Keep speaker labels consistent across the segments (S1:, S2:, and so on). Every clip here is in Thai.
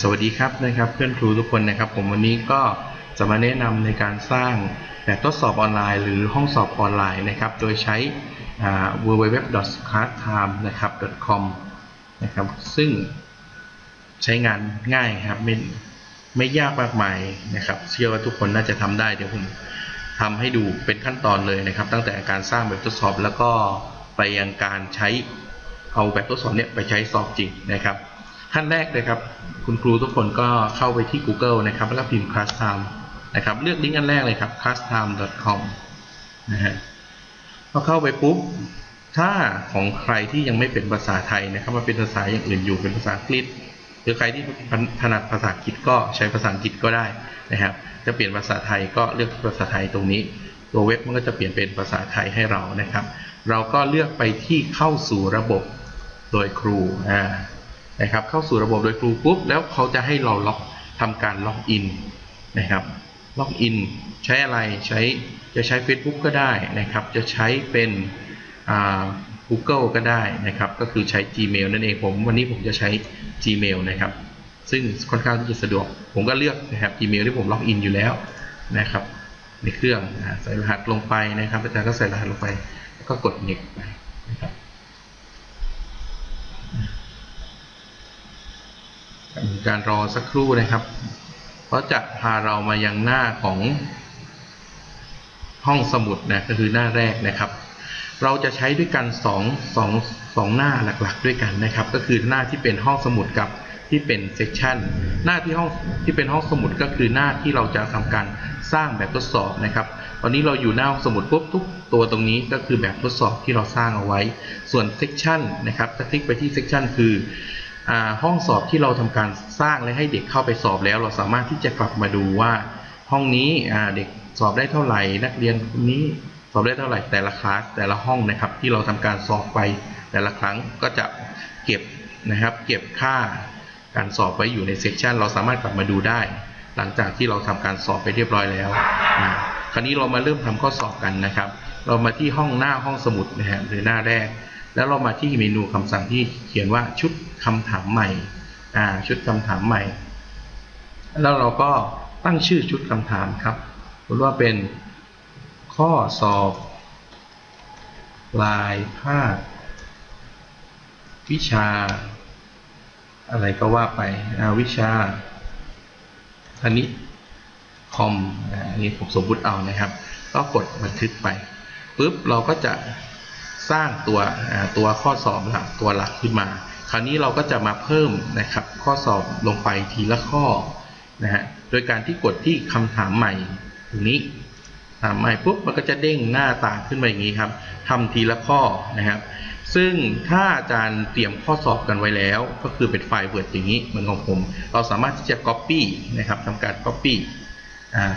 S1: สวัสดีครับนะครับเพื่อนครูทุกคนนะครับ ผมวันนี้ก็จะมาแนะนำในการสร้างแบบทดสอบออนไลน์ หรือห้องสอบออนไลน์นะครับ โดยใช้ www.classtime นะครับ .com นะครับซึ่งใช้งานง่ายครับไม่ไม่ยากมากมายนะครับ เชื่อว่าทุกคนน่าจะทำได้เดี๋ยวผมทำให้ดูเป็นขั้นตอนเลยนะครับ ตั้งแต่การสร้างแบบทดสอบแล้วก็ไปยังการใช้เอาแบบทดสอบเนี้ยไปใช้สอบจริงนะครับ ขั้นแรกเลยครับ คุณครูทุกคนก็เข้าไปที่ Google นะครับ แล้วพิมพ์ ClassTime นะครับ เลือกลิงก์อันแรกเลยครับ classtime.com นะฮะพอเข้าไปปุ๊บ ถ้าของใครที่ยังไม่เป็นภาษาไทยนะครับมาเป็นภาษาอย่างอื่นอยู่เป็นภาษาอังกฤษหรือใครที่ถนัดภาษาอังกฤษก็ใช้ภาษาอังกฤษก็ได้นะครับ จะเปลี่ยนภาษาไทยก็เลือกภาษาไทยตรงนี้ ตัวเว็บมันก็จะเปลี่ยนเป็นภาษาไทยให้เรานะครับ เราก็เลือกไปที่เข้าสู่ระบบโดยครูอ่า นะครับเข้าสู่ระบบโดยครูปุ๊บแล้วเขาจะให้เราล็อกทำการล็อกอินนะครับล็อกอินใช้อะไรใช้จะใช้ Facebook ก็ได้นะครับ จะใช้เป็นอ่า Google ก็ได้นะครับ ก็คือใช้ Gmail นั่นเองผมวันนี้ผมจะใช้ Gmail นะครับ ซึ่งค่อนข้างที่จะสะดวก ผมก็เลือกนะครับ Gmail ที่ผมล็อกอินอยู่แล้วนะครับ ในเครื่องใส่รหัสลงไปนะครับอาจารย์ก็ใส่รหัสลงไป แล้วก็กด next ไปนะครับ การรอสักครู่นะครับ เพราะจะพาเรามายังหน้าของห้องสมุดนะก็คือหน้าแรกนะครับ เราจะใช้ด้วยกันสองสองหน้าหลักๆ ด้วยกันนะครับ ก็คือหน้าที่เป็นห้องสมุดกับที่เป็นเซสชันหน้าที่ห้องที่เป็นห้องสมุดก็คือหน้าที่เราจะทำการสร้างแบบทดสอบนะครับตอนนี้เราอยู่หน้าห้องสมุดปุ๊บทุกตัวตรงนี้ก็คือแบบทดสอบที่เราสร้างเอาไว้ ส่วนเซสชันนะครับถ้าคลิกไปที่เซสชันคือ ห้องสอบที่เราทำการสร้างและให้เด็กเข้าไปสอบแล้ว เราสามารถที่จะกลับมาดูว่า ห้องนี้เด็กสอบได้เท่าไหร่ นักเรียนคนนี้สอบได้เท่าไหร่แต่ละคลาสแต่ละห้องนะครับ ที่เราทำการสอบไปแต่ละครั้งก็จะเก็บนะครับ เก็บค่าการสอบไว้อยู่ในเซสชันเราสามารถกลับมาดูได้ หลังจากที่เราทำการสอบไปเรียบร้อยแล้วคราวนี้เรามาเริ่มทำข้อสอบกันนะครับ เรามาที่ห้องหน้าห้องสมุดนะฮะหรือหน้าแรก แล้วเรามาที่เมนูคำสั่งที่เขียนว่าชุดคำถามใหม่อ่าชุดคำถามใหม่ แล้วเราก็ตั้งชื่อชุดคำถามครับสมมติว่าเป็นข้อสอบปลายภาค วิชา อะไรก็ว่าไปอาวิชาคณิตคอมอันนี้ผมสมมติเอานะครับ ก็กดบันทึกไปปุ๊บเราก็จะ สร้างตัวตัวข้อสอบหลักตัวหลักขึ้นมา คราวนี้เราก็จะมาเพิ่มนะครับข้อสอบลงไปทีละข้อนะฮะโดยการที่กดที่คำถามใหม่ตรงนี้ถามใหม่ปุ๊บมันก็จะเด้งหน้าต่างขึ้นมาอย่างนี้ครับทำทีละข้อนะครับ ซึ่งถ้าอาจารย์เตรียมข้อสอบกันไว้แล้ว ก็คือเป็นไฟล์ Word อย่างนี้เหมือนของผม เราสามารถที่จะ Copy นะครับทำการ Copy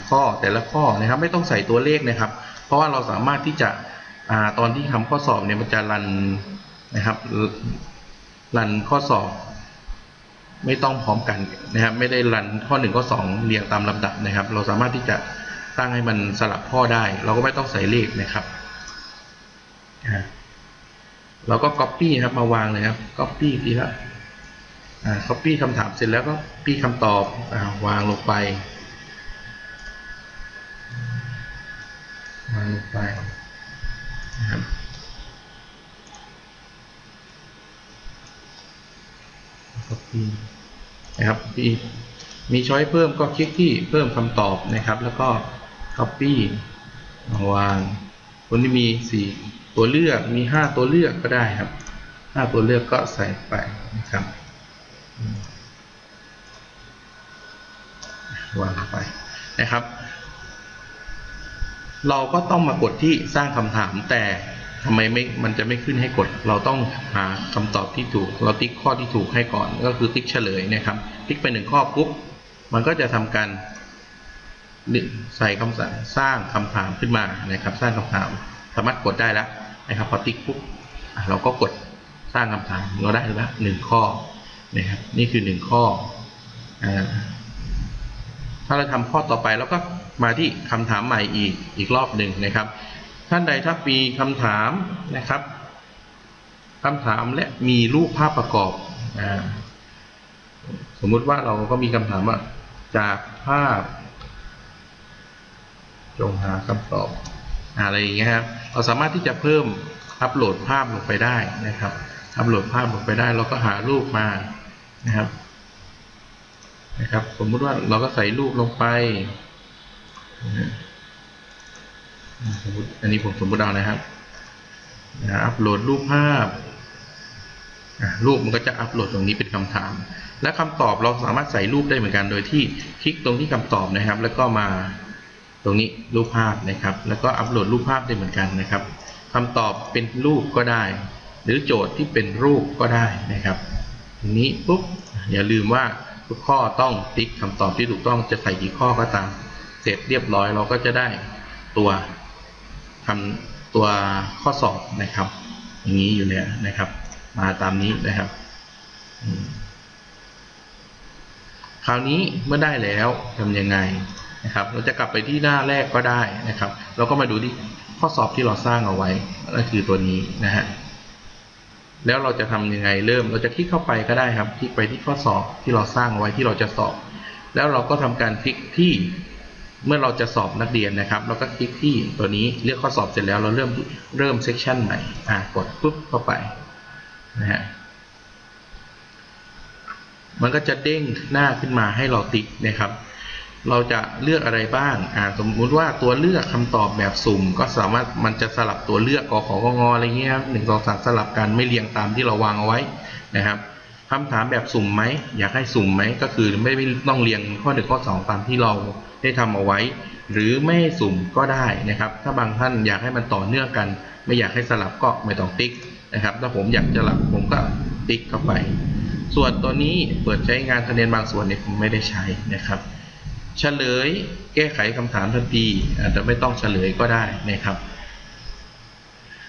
S1: ข้อแต่ละข้อนะครับไม่ต้องใส่ตัวเลขนะครับ เพราะว่าเราสามารถที่จะ ตอนที่ทำข้อสอบเนี่ยมันจะรันนะครับรันข้อสอบ ไม่ต้องพร้อมกันนะครับ ไม่ได้รันข้อหนึ่งข้อสองเรียงตามลำดับนะครับ เราสามารถที่จะตั้งให้มันสลับข้อได้ เราก็ไม่ต้องใส่เลขนะครับเราก็ Copy ครับมาวางเลยครับ Copy ทีละอ่า Copy คำถามเสร็จแล้วก็ Copy คำตอบอ่าวางลงไปวางลงไปนะครับ P นะครับมีมีช้อยเพิ่มก็คลิกที่เพิ่มคำตอบนะครับ แล้วก็ copy มาวางคนที่มีสี่ตัวเลือกมีห้าตัวเลือกก็ได้ครับห้าตัวเลือกก็ใส่ไปนะครับวางไปนะครับ เราก็ต้องมากดที่สร้างคำถามแต่ ทำไมไม่มันจะไม่ขึ้นให้กด เราต้องหาคำตอบที่ถูก เราติ๊กข้อที่ถูกให้ก่อน ก็คือติ๊กเฉลยนะครับ ติ๊กไปหนึ่งข้อปุ๊บมันก็จะทำการใส่คำสั่งสร้างคำถามขึ้นมานะครับ สร้างคำถาม สามารถกดได้แล้วนะครับพอติ๊กปุ๊บเราก็กดสร้างคำถามเราได้แล้วหนึ่งข้อนะครับนี่คือหนึ่งข้ออถ้าเราทำข้อต่อไปแล้วก็มาที่คำถามใหม่อีกอีกรอบหนึ่งนะครับ ท่านใดถ้ามีคำถามนะครับคำถามและมีรูปภาพประกอบอสมมุติว่าเราก็มีคำถามว่าจากภาพ จงหาคำตอบอะไรอย่างเงี้ยครับเราสามารถที่จะเพิ่มอัปโหลดภาพลงไปได้นะครับอัปโหลดภาพลงไปได้เราก็หารูปมานะครับนะครับ สมมุติว่าเราก็ใส่รูปลงไปนะ สมมติอันนี้ผมสมมติเอานะครับนะอัปโหลดรูปภาพรูปมันก็จะอัปโหลดตรงนี้เป็นคำถาม และคำตอบเราสามารถใส่รูปได้เหมือนกันโดยที่คลิกตรงที่คำตอบนะครับ แล้วก็มาตรงนี้รูปภาพนะครับ แล้วก็อัปโหลดรูปภาพได้เหมือนกันนะครับคำตอบเป็นรูปก็ได้ หรือโจทย์ที่เป็นรูปก็ได้นะครับทีนี้ปุ๊บอย่าลืมว่าทุกข้อต้องติ๊กคำตอบที่ถูกต้องจะใส่กี่ข้อก็ตาม เสร็จเรียบร้อยเราก็จะได้ตัว ทำตัวข้อสอบนะครับ อย่างนี้อยู่เนี่ยนะครับ มาตามนี้นะครับคราวนี้เมื่อได้แล้วทำยังไงนะครับ เราจะกลับไปที่หน้าแรกก็ได้นะครับ เราก็มาดูที่ข้อสอบที่เราสร้างเอาไว้นั่นคือตัวนี้นะฮะแล้วเราจะทำยังไงเริ่มเราจะคลิกเข้าไปก็ได้ครับ คลิกไปที่ข้อสอบที่เราสร้างเอาไว้ที่เราจะสอบ แล้วเราก็ทำการคลิกที่ เมื่อเราจะสอบนักเรียนนะครับเราก็คลิกที่ตัวนี้เลือกข้อสอบเสร็จแล้วเราเริ่มเริ่มเซสชันใหม่อ่ากดปุ๊บเข้าไปนะฮะมันก็จะเด้งหน้าขึ้นมาให้เราติ๊กนะครับ เราจะเลือกอะไรบ้างอ่าสมมุติว่าตัวเลือกคำตอบแบบสุ่ม ก็สามารถมันจะสลับตัวเลือกกขอกงอะไรเงี้ยครับหนึ่งสองสามสลับกันไม่เรียงตามที่เราวางเอาไว้นะครับ คำถามแบบสุ่มไหมอยากให้สุ่มไหมก็คือไม่ต้องเรียงข้อหนึ่งข้อสองตามที่เราได้ทำเอาไว้ หรือไม่สุ่มก็ได้นะครับ ถ้าบางท่านอยากให้มันต่อเนื่องกัน ไม่อยากให้สลับก็ไม่ต้องติ๊กนะครับ ถ้าผมอยากจะสลับผมก็ติ๊กเข้าไป ส่วนตัวนี้เปิดใช้งานคะแนนบางส่วนเนี่ยผมไม่ได้ใช้นะครับเฉลยแก้ไขคำถามทันทีอาจจะไม่ต้องเฉลยก็ได้นะครับ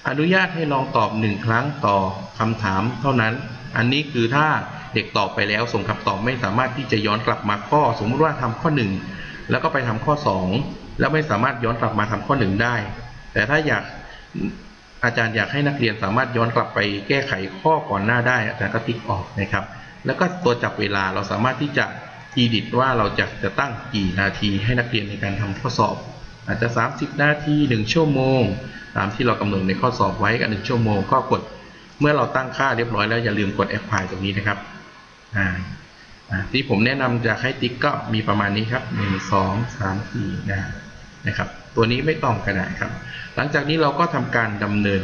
S1: อนุญาตให้ลองตอบหนึ่งครั้งต่อคำถามเท่านั้น อันนี้คือถ้าเด็กตอบไปแล้วส่งคำตอบไม่สามารถที่จะย้อนกลับมาข้อ สมมติว่าทำข้อ 1 แล้วก็ไปทำข้อ 2 แล้วไม่สามารถย้อนกลับมาทำข้อ 1 ได้ แต่ถ้าอยากอาจารย์อยากให้นักเรียนสามารถย้อนกลับไปแก้ไขข้อก่อนหน้าได้อาจารย์ก็ติ๊กออกนะครับ แล้วก็ตัวจับเวลาเราสามารถที่จะทีดิตว่าเราจะจะตั้งกี่นาทีให้นักเรียนในการทำข้อสอบ อาจจะ 30 นาที 1 ชั่วโมง ตามที่เรากำหนดในข้อสอบไว้กับ1ชั่วโมงก็กด เมื่อเราตั้งค่าเรียบร้อยแล้วอย่าลืมกด apply ตรงนี้นะครับอ่าที่ผมแนะนำจะให้ติ๊กก็มีประมาณนี้ครับ 1 2 3 4นะนะครับ ตัวนี้ไม่ต้องก็ได้ครับ หลังจากนี้เราก็ทำการดำเนิน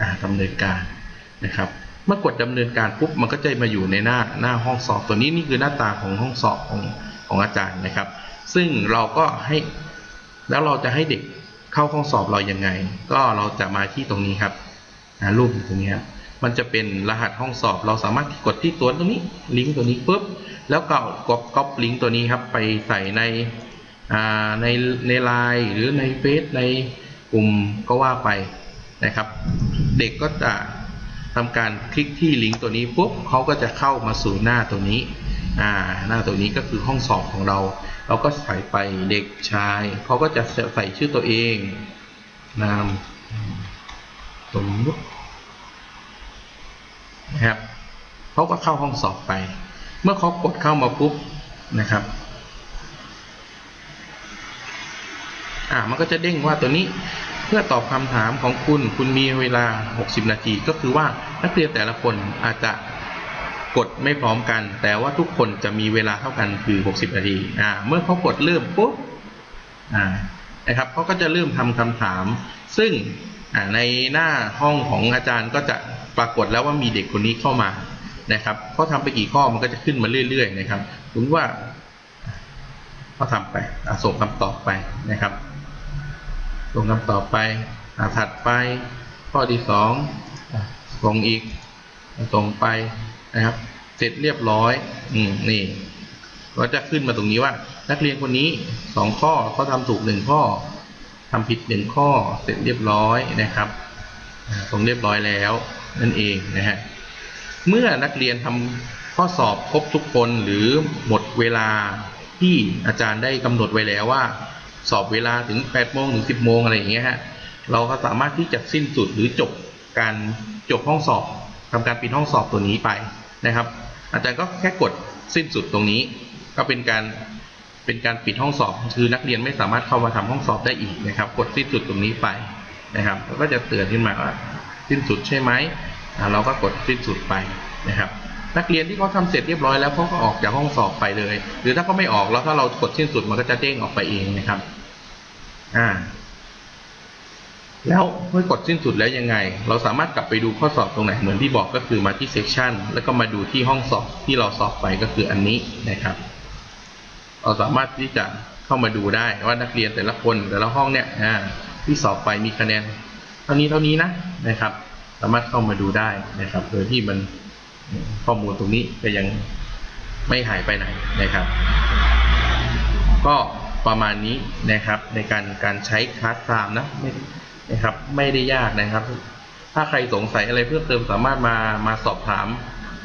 S1: อ่าดำเนินการนะครับ เมื่อกดดำเนินการปุ๊บมันก็จะมาอยู่ในหน้าหน้าห้องสอบ ตัวนี้นี่คือหน้าตาของห้องสอบของของอาจารย์นะครับ ซึ่งเราก็ให้แล้วเราจะให้เด็กเข้าห้องสอบเรายังไง ก็เราจะมาที่ตรงนี้ครับรูปอยู่ตรงนี้ครับ มันจะเป็นรหัสห้องสอบ เราสามารถกดที่ตัวตรงนี้ลิงก์ตัวนี้ปุ๊บแล้วก็กดก๊อปลิงก์ตัวนี้ครับไปใส่ในในในไลน์หรือในเฟซในกลุ่มก็ว่าไปนะครับ เด็กก็จะทำการคลิกที่ลิงก์ตัวนี้ปุ๊บเขาก็จะเข้ามาสู่หน้าตัวนี้อ่าหน้าตัวนี้ก็คือห้องสอบของเรา เราก็ใส่ไปเด็กชายเขาก็จะใส่ชื่อตัวเองนามสมมุติ นะครับเขาก็เข้าห้องสอบไป เมื่อเขากดเข้ามาปุ๊บนะครับอ่ามันก็จะเด้งว่าตัวนี้เพื่อตอบคำถามของคุณคุณมีเวลา 60 นาที ก็คือว่านักเรียนแต่ละคนอาจจะกดไม่พร้อมกัน แต่ว่าทุกคนจะมีเวลาเท่ากันคือ 60 นาทีอ่าเมื่อเขากดเริ่มปุ๊บอ่านะครับเขาก็จะเริ่มทำคำถาม ซึ่ง ในหน้าห้องของอาจารย์ก็จะปรากฏแล้วว่ามีเด็กคนนี้เข้ามานะครับเขาทำไปกี่ข้อมันก็จะขึ้นมาเรื่อย ๆ นะครับถึงว่าเขาทำไปส่งคำตอบไปนะครับ ส่งคำตอบไปถัดไปข้อที่สองส่งอีกส่งไปนะครับ เสร็จเรียบร้อยอืมนี่ก็จะขึ้นมาตรงนี้ว่า นักเรียนคนนี้สองข้อเขาทำถูกหนึ่งข้อ ทำผิดหนึ่งข้อเสร็จเรียบร้อยนะครับอ่าส่งเรียบร้อยแล้วนั่นเองนะฮะเมื่อนักเรียนทำข้อสอบครบทุกคนหรือหมดเวลาที่อาจารย์ได้กำหนดไว้แล้วว่า สอบเวลาถึง8โมงถึง10โมงอะไรอย่างเงี้ยฮะเราก็สามารถที่จะสิ้นสุดหรือจบการจบห้องสอบทำการปิดห้องสอบตัวนี้ไปนะครับ อาจารย์ก็แค่กดสิ้นสุดตรงนี้ ก็เป็นการ เป็นการปิดห้องสอบคือนักเรียนไม่สามารถเข้ามาทำห้องสอบได้อีกนะครับ กดสิ้นสุดตรงนี้ไปนะครับแล้วก็จะเตือนขึ้นมาว่าสิ้นสุดใช่ไหมอ่าเราก็กดสิ้นสุดไปนะครับ นักเรียนที่เขาทำเสร็จเรียบร้อยแล้วเขาก็ออกจากห้องสอบไปเลย หรือถ้าเขาไม่ออกแล้วถ้าเรากดสิ้นสุดมันก็จะเด้งออกไปเองนะครับอ่าแล้วเมื่อกดสิ้นสุดแล้วยังไง เราสามารถกลับไปดูข้อสอบตรงไหนเหมือนที่บอกก็คือมาที่เซสชันแล้วก็มาดูที่ห้องสอบที่เราสอบไปก็คืออันนี้นะครับ เราสามารถที่จะเข้ามาดูได้ว่านักเรียนแต่ละคนแต่ละห้องเนี่ยที่สอบไปมีคะแนน เท่านี้เท่านี้นะนะครับ สามารถเข้ามาดูได้นะครับ โดยที่มันข้อมูลตรงนี้ก็ยังไม่หายไปไหนนะครับ ก็ประมาณนี้นะครับในการการใช้คลาสไทม์นะนะครับไม่ได้ยากนะครับ ถ้าใครสงสัยอะไรเพิ่มเติมสามารถมามาสอบถาม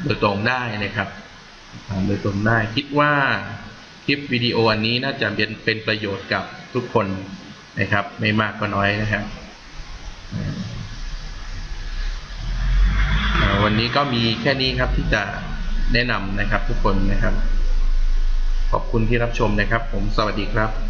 S1: โดยตรงได้นะครับถามโดยตรงได้คิดว่า ลิปวิดีโออันนี้น่าจะเป็นเป็นประโยชน์กับทุกคนนะครับ ไม่มากก็น้อยนะครับวันนี้ก็มีแค่นี้ครับที่จะแนะนำนะครับทุกคนนะครับ ขอบคุณที่รับชมนะครับ ผมสวัสดีครับ